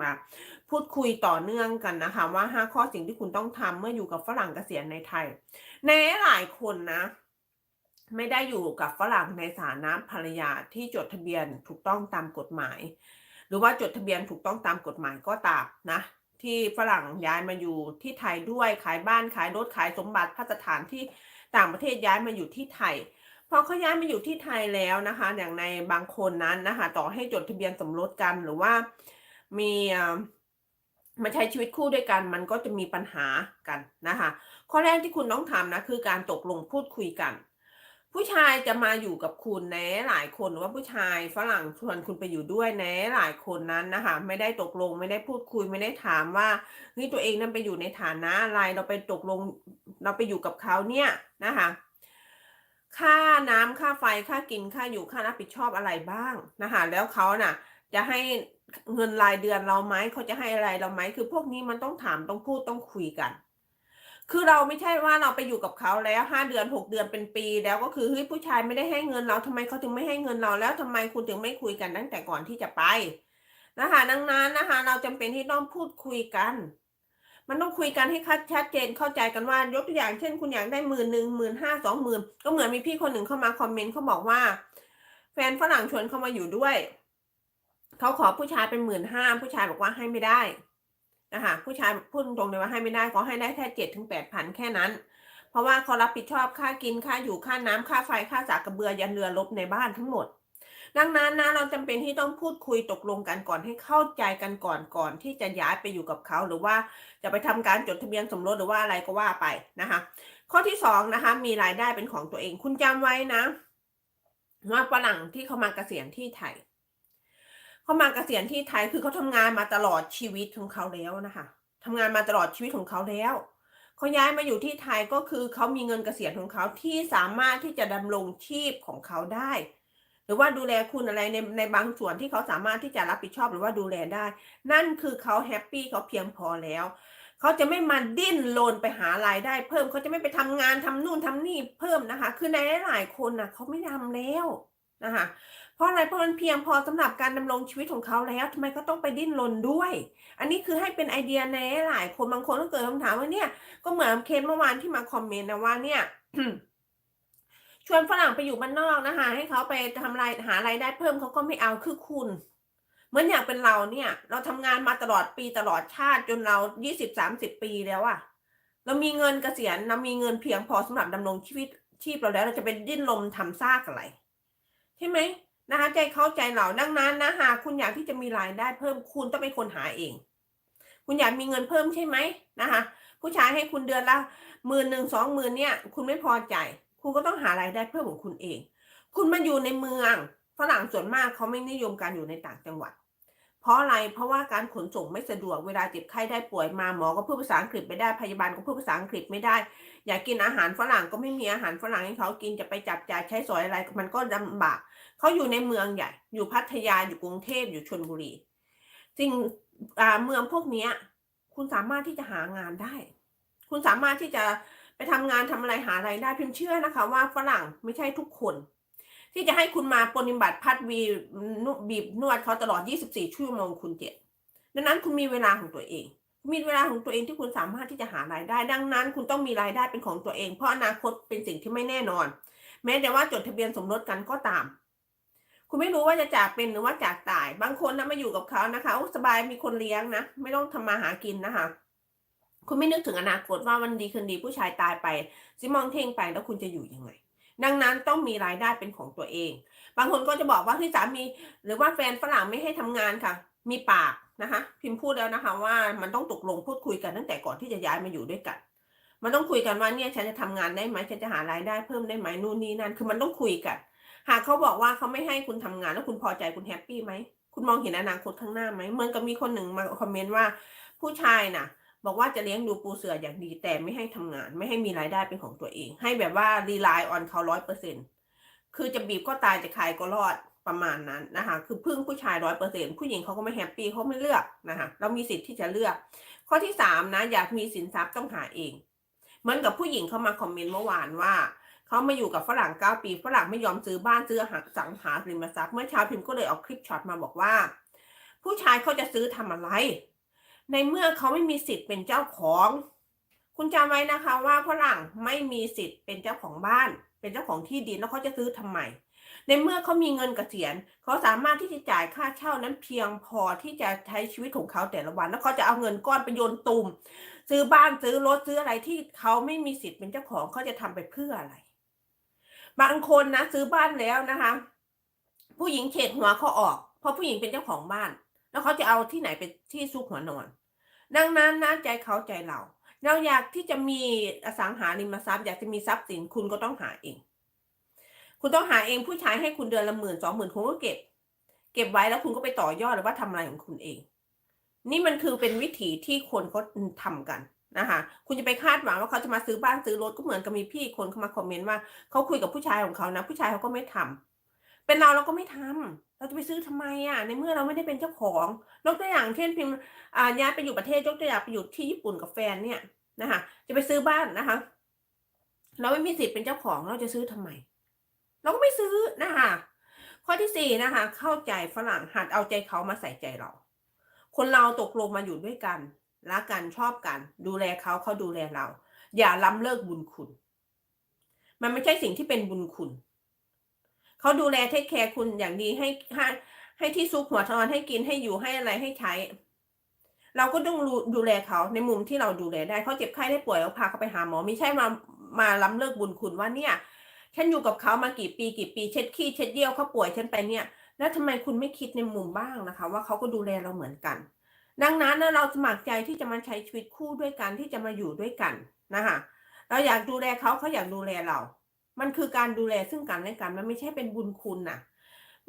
มา พูดคุยต่อเนื่องกันนะคะว่า 5 ข้อสิ่งที่คุณต้องทำเมื่ออยู่กับฝรั่งเกษียณในไทย ในหลายคนนะ ไม่ได้อยู่กับฝรั่งในฐานะภรรยาที่จดทะเบียนถูกต้องตามกฎหมาย หรือว่าจดทะเบียนถูกต้องตามกฎหมายก็ตามนะที่ฝรั่งย้ายมาอยู่ที่ไทยด้วยขายบ้านขายรถขายสมบัติพัสถานที่ต่างประเทศย้ายมาอยู่ที่ไทยพอเขาย้ายมาอยู่ที่ไทยแล้วนะคะ อย่างในบางคนนั้นนะคะ ต่อให้จดทะเบียนสมรสกันหรือว่า มีมาใช้ชีวิตคู่ด้วยกัน มันก็จะมีปัญหากันนะคะ ข้อแรกที่คุณต้องทำนะคือการตกลงพูดคุยกัน ผู้ชายจะมาอยู่กับคุณแน่หลายคนหรือว่าผู้ชายฝรั่งชวนคุณไปอยู่ด้วยแน่หลายคนนั้นนะคะ ไม่ได้ตกลงไม่ได้พูดคุยไม่ได้ถามว่าเฮ้ยตัวเองนั้นไปอยู่ในฐานะอะไรเราไปตกลงเราไปอยู่กับเขาเนี่ยนะคะค่าน้ำค่าไฟค่ากินค่าอยู่ค่ารับผิดชอบอะไรบ้างนะคะแล้วเขาน่ะ จะให้ เงินรายเดือนเราไหมเขาจะให้อะไรเราไหมคือพวกนี้มันต้องถามต้องพูดต้องคุยกัน คือเราไม่ใช่ว่าเราไปอยู่กับเขาแล้วห้าเดือนหกเดือนเป็นปี แล้วก็คือเฮ้ยผู้ชายไม่ได้ให้เงินเราทำไมเขาถึงไม่ให้เงินเราแล้วทำไมคุณถึงไม่คุยกันตั้งแต่ก่อนที่จะไปนะคะดังนั้นนะคะ เราจำเป็นที่ต้องพูดคุยกัน มันต้องคุยกันให้ชัดเจนเข้าใจกันว่ายกตัวอย่างเช่น คุณอยากได้หมื่นหนึ่งหมื่นห้าสองหมื่นก็เหมือนมีพี่คนหนึ่งเข้ามาคอมเมนต์เขาบอกว่า แฟนฝรั่งชวนเข้ามาอยู่ด้วย เขาขอผู้ชายเป็นหมื่นห้าผู้ชายบอกว่าให้ไม่ได้นะคะผู้ชายพูดตรงๆเลยว่าให้ไม่ได้เขาให้ได้แค่เจ็ดถึงแปดพันแค่นั้น เพราะว่าเขารับผิดชอบค่ากินค่าอยู่ค่าน้ำค่าไฟค่าสากกระเบือยันเรือลบในบ้านทั้งหมด ดังนั้นนะเราจำเป็นที่ต้องพูดคุยตกลงกันก่อนให้เข้าใจกันก่อนก่อนที่จะย้ายไปอยู่กับเขาหรือว่าจะไปทำการจดทะเบียนสมรสหรือว่าอะไรก็ว่าไปนะคะ ข้อที่สองนะคะมีรายได้เป็นของตัวเอง คุณจำไว้นะว่าฝรั่งที่เขามาเกษียณที่ไทย เขามาเกษียณที่ไทยคือเขาทำงานมาตลอดชีวิตของเขาแล้วนะคะทำงานมาตลอดชีวิตของเขาแล้วเขาย้ายมาอยู่ที่ไทยก็คือเขามีเงินเกษียณของเขาที่สามารถที่จะดำรงชีพของเขาได้ หรือว่าดูแลคุณอะไรในในบางส่วนที่เขาสามารถที่จะรับผิดชอบหรือว่าดูแลได้ นั่นคือเขาแฮปปี้เขาเพียงพอแล้วเขาจะไม่มาดิ้นรนไปหารายได้เพิ่ม เขาจะไม่ไปทำงานทำนู่นทำนี่เพิ่มนะคะ คือในหลายคนนะเขาไม่ทำแล้วนะคะ ราะอะไรเพราะมันเพียงพอสำหรับการดำรงชีวิตของเขาแล้วทำไมก็ต้องไปดิ้นรนด้วย อันนี้คือให้เป็นไอเดียในหลายคนบางคนก็เกิดคำถามว่าเนี่ย ก็เหมือนเคสเมื่อวานที่มาคอมเมนต์นะว่าเนี่ยชวนฝรั่งไปอยู่บ้านนอกนะคะ ให้เขาไปทำรายหารายได้เพิ่มเขาก็ไม่เอาคือคุณเหมือนอย่างเป็นเราเนี่ย เราทำงานมาตลอดปีตลอดชาติจนเรายี่สิบสามสิบปีแล้วอะเรามีเงินเกษียณเรามีเงินเพียงพอสำหรับดำรงชีวิตชีพเราแล้ว เราจะเป็นดิ้นรนทำซากอะไรใช่ไหม นะคะใจเข้าใจเราดังนั้นนะหากคุณอยากที่จะมีรายได้เพิ่มคุณต้องเป็นคนหาเอง คุณอยากมีเงินเพิ่มใช่ไหมนะคะผู้ชายให้คุณเดือนละหมื่นหนึ่งสองหมื่นเนี่ยคุณไม่พอใจ คุณก็ต้องหารายได้เพิ่มของคุณเอง คุณมาอยู่ในเมืองฝรั่งส่วนมากเขาไม่นิยมการอยู่ในต่างจังหวัด เพราะอะไร เพราะว่าการขนส่งไม่สะดวก เวลาเจ็บไข้ได้ป่วยมาหมอก็พูดภาษาอังกฤษไม่ได้ พยาบาลก็พูดภาษาอังกฤษไม่ได้ อยากกินอาหารฝรั่งก็ไม่มีอาหารฝรั่งให้เขากิน จะไปจับจ่ายใช้สอยอะไร มันก็ลำบาก เขาอยู่ในเมืองใหญ่ อยู่พัทยา อยู่กรุงเทพ อยู่ชลบุรีสิ่งเมืองพวกนี้คุณสามารถที่จะหางานได้ คุณสามารถที่จะไปทำงานทำอะไรหาอะไรได้พิมเชื่อนะคะ ว่าฝรั่งไม่ใช่ทุกคน ที่จะให้คุณมาปฏิบัติพัดวีบีบนวดเขาตลอด 24 ชั่วโมงคุณเจ็ดดังนั้นคุณมีเวลาของตัวเอง มีเวลาของตัวเองที่คุณสามารถที่จะหารายได้ ดังนั้น คุณต้องมีรายได้เป็นของตัวเอง เพราะอนาคตเป็นสิ่งที่ไม่แน่นอน แม้แต่ว่าจดทะเบียนสมรสกันก็ตาม คุณไม่รู้ว่าจะจากเป็นหรือว่าจากตาย บางคนนะมาอยู่กับเขานะคะสบายมีคนเลี้ยงนะ ไม่ต้องทำมาหากินนะคะคุณไม่นึกถึงอนาคตว่าวันดีคืนดีผู้ชายตายไปซิมองเท่งไปแล้วคุณจะอยู่ยังไง ดังนั้นต้องมีรายได้เป็นของตัวเอง บางคนก็จะบอกว่าที่สามีหรือว่าแฟนฝรั่งไม่ให้ทำงานค่ะ มีปากนะคะ พิมพ์พูดแล้วนะคะว่ามันต้องตกลงพูดคุยกันตั้งแต่ก่อนที่จะย้ายมาอยู่ด้วยกัน มันต้องคุยกันว่าเนี่ยฉันจะทำงานได้ไหมฉันจะหารายได้เพิ่มได้ไหมนู่นนี่นั่นคือมันต้องคุยกัน หากเขาบอกว่าเขาไม่ให้คุณทำงานแล้วคุณพอใจคุณแฮปปี้ไหมคุณมองเห็นอนาคตข้างหน้าไหมเหมือนกับมีคนหนึ่งมาคอมเมนต์ว่าผู้ชายน่ะ บอกว่าจะเลี้ยงดูปูเสืออย่างดีแต่ไม่ให้ทำงาน ไม่ให้มีรายได้เป็นของตัวเอง ให้แบบว่ารีไลน์ออนเขาร้อยเปอร์เซ็นคือจะบีบก็ตายจะขายก็รอดประมาณนั้นนะคะคือพึ่งผู้ชายร้อยเปอร์เซ็นผู้หญิงเขาก็ไม่แฮปปี้เขาไม่เลือกนะคะเรามีสิทธิ์ที่จะเลือก ข้อที่สามนะอยากมีสินทรัพย์ต้องหาเองเหมือนกับผู้หญิงเขามาคอมเมนต์เมื่อวานว่าเขามาอยู่กับฝรั่งเก้าปีฝรั่งไม่ยอมซื้อบ้านซื้อสังหาริมทรัพย์เมื่อเช้าพิมพ์ก็เลยเอาคลิปช็อตมาบอกว่า ผู้ชายเขาจะซื้อทำอะไร ในเมื่อเขาไม่มีสิทธิ์เป็นเจ้าของ คุณจำไว้นะคะว่าฝรั่งไม่มีสิทธิ์เป็นเจ้าของบ้าน เป็นเจ้าของที่ดินแล้วเขาจะซื้อทำไม ในเมื่อเขามีเงินเกษียณเขาสามารถที่จะจ่ายค่าเช่านั้นเพียงพอที่จะใช้ชีวิตของเขาแต่ละวัน แล้วเขาจะเอาเงินก้อนไปโยนตุ่มซื้อบ้านซื้อรถซื้ออะไรที่เขาไม่มีสิทธิ์เป็นเจ้าของเขาจะทำไปเพื่ออะไร บางคนนะซื้อบ้านแล้วนะคะ ผู้หญิงเฉดหัวเขาออก เพราะผู้หญิงเป็นเจ้าของบ้าน แล้วเขาจะเอาที่ไหนเป็นที่ซุกหัวนอน ดังนั้นนะใจเขาใจเรา เราอยากที่จะมีอสังหาริมทรัพย์อยากจะมีทรัพย์สินคุณก็ต้องหาเอง คุณต้องหาเองผู้ชายให้คุณเดือนละหมื่นสองหมื่นคุณก็เก็บ เก็บไว้แล้วคุณก็ไปต่อยอดหรือว่าทำอะไรของคุณเอง นี่มันคือเป็นวิถีที่คนเขาทำกันนะคะคุณจะไปคาดหวังว่าเขาจะมาซื้อบ้านซื้อรถก็เหมือนกับมีพี่คนเข้ามาคอมเมนต์ว่าเขาคุยกับผู้ชายของเขานะ ผู้ชายเขาก็ไม่ทำ เป็นเราเราก็ไม่ทำเราจะไปซื้อทำไมอะ ในเมื่อเราไม่ได้เป็นเจ้าของยกตัวอย่างเช่นพิมพ์อ่าย้ายไปอยู่ประเทศยกตัวอย่างไปอยู่ที่ญี่ปุ่นกับแฟนเนี่ยนะคะจะไปซื้อบ้านนะคะ เราไม่มีสิทธิ์เป็นเจ้าของเราจะซื้อทำไม เราก็ไม่ซื้อนะคะข้อที่สี่นะคะ เข้าใจฝรั่งหัดเอาใจเขามาใส่ใจเรา คนเราตกลงมาอยู่ด้วยกันรักกันชอบกัน ดูแลเขาเขาดูแลเรา อย่าล้ำเลิกบุญคุณ มันไม่ใช่สิ่งที่เป็นบุญคุณ เขาดูแลเทคแคร์คุณอย่างดีให้ให้ให้ที่ซุกหัวนอนให้กินให้อยู่ให้อะไรให้ใช้ เราก็ต้องดูแลเขาในมุมที่เราดูแลได้เขาเจ็บไข้ได้ป่วยเราพาเขาไปหาหมอไม่ใช่มามาล้ำเลิกบุญคุณว่าเนี่ยฉันอยู่กับเขามากี่ปีกี่ปีเช็ดขี้เช็ดเยี่ยวเขาป่วยฉันไปเนี่ย แล้วทำไมคุณไม่คิดในมุมบ้างนะคะ ว่าเขาก็ดูแลเราเหมือนกัน ดังนั้นเราสมัครใจที่จะมาใช้ชีวิตคู่ด้วยกันที่จะมาอยู่ด้วยกันนะคะเราอยากดูแลเขาเขาอยากดูแลเรา มันคือการดูแลซึ่งกันและกัน มันไม่ใช่เป็นบุญคุณนะ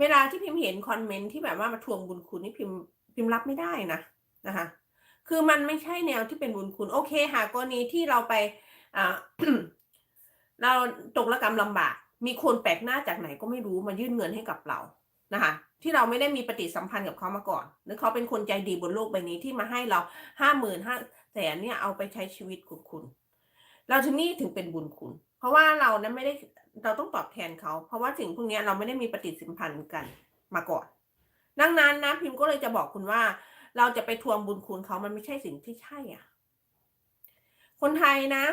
เวลาที่พิมพ์เห็นคอมเมนต์ที่แบบว่ามาทวงบุญคุณนี่พิมพ์พิมพ์รับไม่ได้นะนะคะ คือมันไม่ใช่แนวที่เป็นบุญคุณ โอเคหากกรณีที่เราไปอ่าเราตกระกรรมลำบาก มีคนแปลกหน้าจากไหนก็ไม่รู้มายื่นเงินให้กับเรานะคะที่เราไม่ได้มีปฏิสัมพันธ์กับเขามาก่อนหรือเขาเป็นคนใจดีบนโลกใบนี้ที่มาให้เราห้าหมื่นห้าแสนเนี่ยเอาไปใช้ชีวิตคุณคุณ เราถึงนี่ถึงเป็นบุญคุณ เพราะว่าเรานั้นไม่ได้เราต้องตอบแทนเขา เพราะว่าสิ่งพวกนี้เราไม่ได้มีปฏิสัมพันธ์กันมาก่อน ดังนั้นนะพิมพ์ก็เลยจะบอกคุณว่า เราจะไปทวงบุญคุณเขามันไม่ใช่สิ่งที่ใช่อะ คนไทยนะ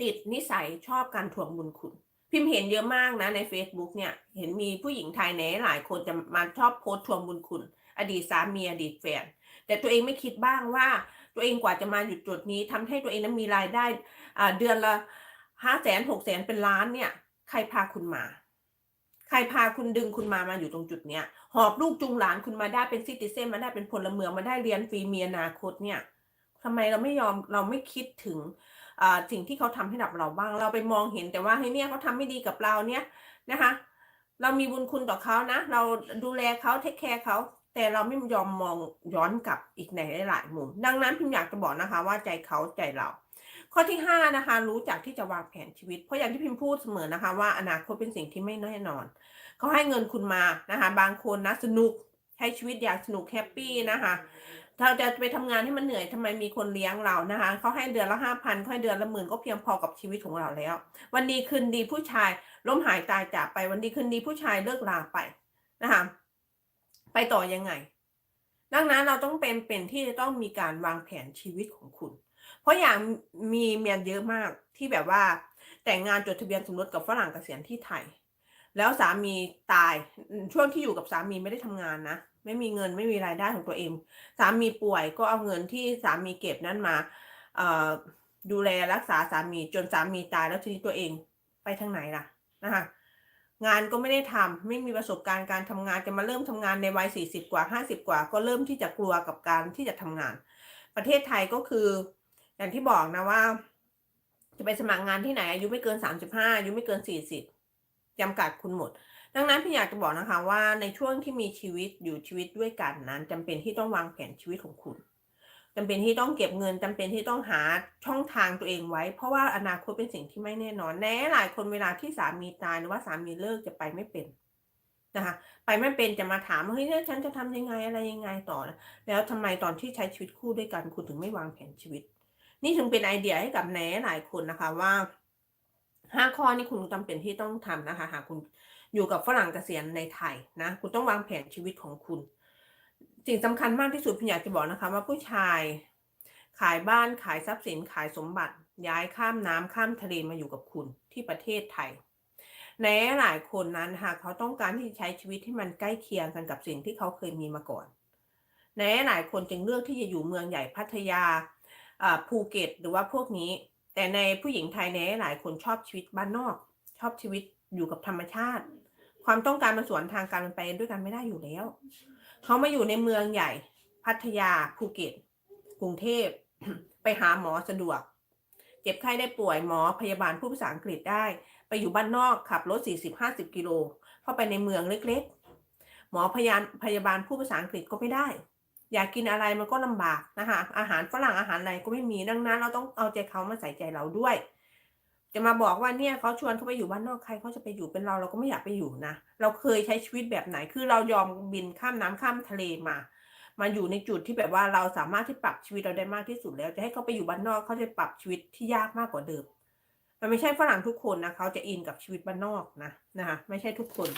ติดนิสัยชอบการทวงบุญคุณ พิมพ์เห็นเยอะมากนะใน Facebook เนี่ย เห็นมีผู้หญิงไทยในหลายคนจะมาชอบโพสทวงบุญคุณ อดีตสามีอดีตแฟน แต่ตัวเองไม่คิดบ้างว่า ตัวเองกว่าจะมาอยู่จุดนี้ทำให้ตัวเองนั้นมีรายได้เดือนละ ห้าแสนหกแสนเป็นล้านเนี่ย ใครพาคุณมา ใครพาคุณดึงคุณมามาอยู่ตรงจุดเนี้ย หอบลูกจูงหลานคุณมาได้เป็นซิติเซนมาได้เป็นพลเมืองมาได้เรียนฟรีมีอนาคตเนี่ยทำไมเราไม่ยอมเราไม่คิดถึงสิ่งที่เขาทำให้กับเราบ้าง เราไปมองเห็นแต่ว่าเฮ้ยเนี่ยเขาทำไม่ดีกับเราเนี่ยนะคะ เรามีบุญคุณต่อเขานะ เราดูแลเขาเทคแคร์เขาแต่เราไม่ยอมมองย้อนกลับอีกในหลายๆมุม ดังนั้นพิมอยากจะบอกนะคะว่าใจเขาใจเรา ข้อที่ห้านะคะ รู้จักที่จะวางแผนชีวิต เพราะอย่างที่พิมพ์พูดเสมอนะคะ ว่าอนาคตเป็นสิ่งที่ไม่แน่นอน เขาให้เงินคุณมานะคะ บางคนนะสนุกใช้ชีวิตอย่างสนุกแฮปปี้นะคะเราจะไปทำงานให้มันเหนื่อยทำไมมีคนเลี้ยงเรานะคะเขาให้เดือนละห้าพันเขาให้เดือนละหมื่นก็เพียงพอกับชีวิตของเราแล้ว วันดีคืนดีผู้ชายล้มหายตายจากไป วันดีคืนดีผู้ชายเลิกลาไปนะคะไปต่อยังไง ดังนั้นเราต้องเป็นเป็นที่จะต้องมีการวางแผนชีวิตของคุณ เพราะอย่างมีเมียเยอะมากที่แบบว่า แต่งงานจดทะเบียนสมรสกับฝรั่งเกษียณที่ไทย แล้วสามีตายช่วงที่อยู่กับสามีไม่ได้ทำงานนะไม่มีเงินไม่มีรายได้ของตัวเอง สามีป่วยก็เอาเงินที่สามีเก็บนั้นมาดูแลรักษาสามีจนสามีตายแล้วทีนี้ตัวเองไปทางไหนล่ะนะคะงานก็ไม่ได้ทำไม่มีประสบการณ์การทำงานจะมาเริ่มทำงานในวัยสี่สิบกว่าห้าสิบกว่า ก็เริ่มที่จะกลัวกับการที่จะทำงาน ประเทศไทยก็คือ อย่างที่บอกนะว่า จะไปสมัครงานที่ไหนอายุไม่เกินสามสิบห้าอายุไม่เกินสี่สิบจำกัดคุณหมด ดังนั้นพี่อยากจะบอกนะคะว่าในช่วงที่มีชีวิตอยู่ชีวิตด้วยกันนั้นจำเป็นที่ต้องวางแผนชีวิตของคุณจำเป็นที่ต้องเก็บเงินจำเป็นที่ต้องหาช่องทางตัวเองไว้ เพราะว่าอนาคตเป็นสิ่งที่ไม่แน่นอนแน่หลายคนเวลาที่สามีตายหรือว่าสามีเลิกจะไปไม่เป็นนะคะไปไม่เป็นจะมาถามเฮ้ยฉันจะทำยังไงอะไรยังไงต่อนะแล้วทำไมตอนที่ใช้ชีวิตคู่ด้วยกันคุณถึงไม่วางแผนชีวิต นี่ถึงเป็นไอเดียให้กับแน่หลายคนนะคะว่าห้าข้อนี่คุณจำเป็นที่ต้องทำนะคะ หากคุณอยู่กับฝรั่งเกษียณในไทยนะ คุณต้องวางแผนชีวิตของคุณ สิ่งสำคัญมากที่สุดพี่อยากจะบอกนะคะว่าผู้ชายขายบ้านขายทรัพย์สินขายสมบัติ ย้ายข้ามน้ำข้ามทะเลมาอยู่กับคุณที่ประเทศไทยในหลายคนนั้นหากเขาต้องการที่จะใช้ชีวิตที่มันใกล้เคียงกันกับสิ่งที่เขาเคยมีมาก่อนในหลายคนจึงเลือกที่จะอยู่เมืองใหญ่พัทยา ภูเก็ตหรือว่าพวกนี้ แต่ในผู้หญิงไทยในหลายคนชอบชีวิตบ้านนอก ชอบชีวิตอยู่กับธรรมชาติ ความต้องการมันสวนทางการมันไปด้วยกันไม่ได้อยู่แล้ว เขามาอยู่ในเมืองใหญ่ พัทยาภูเก็ต กรุงเทพ ไปหาหมอสะดวก เจ็บไข้ได้ป่วยหมอพยาบาลผู้ภาษาอังกฤษได้ ไปอยู่บ้านนอกขับรถ 40-50 กิโล เข้าไปในเมืองเล็ก ๆ หมอพยาพยาบาลผู้ภาษาอังกฤษก็ไม่ได้ อยากกินอะไรมันก็ลำบากนะคะอาหารฝรั่งอาหารอะไรก็ไม่มีดังนั้น เราต้องเอาใจเขามาใส่ใจเราด้วย จะมาบอกว่าเนี่ยเขาชวนเขาไปอยู่บ้านนอกใครเขาจะไปอยู่เป็นเราเราก็ไม่อยากไปอยู่นะเราเคยใช้ชีวิตแบบไหนคือเรายอมบินข้ามน้ำข้ามทะเลมามาอยู่ในจุดที่แบบว่าเราสามารถที่ปรับชีวิตเราได้มากที่สุดแล้ว จะให้เขาไปอยู่บ้านนอกเขาจะปรับชีวิตที่ยากมากกว่าเดิมมันไม่ใช่ฝรั่งทุกคนนะเขาจะอินกับชีวิตบ้านนอกนะนะคะไม่ใช่ทุกคน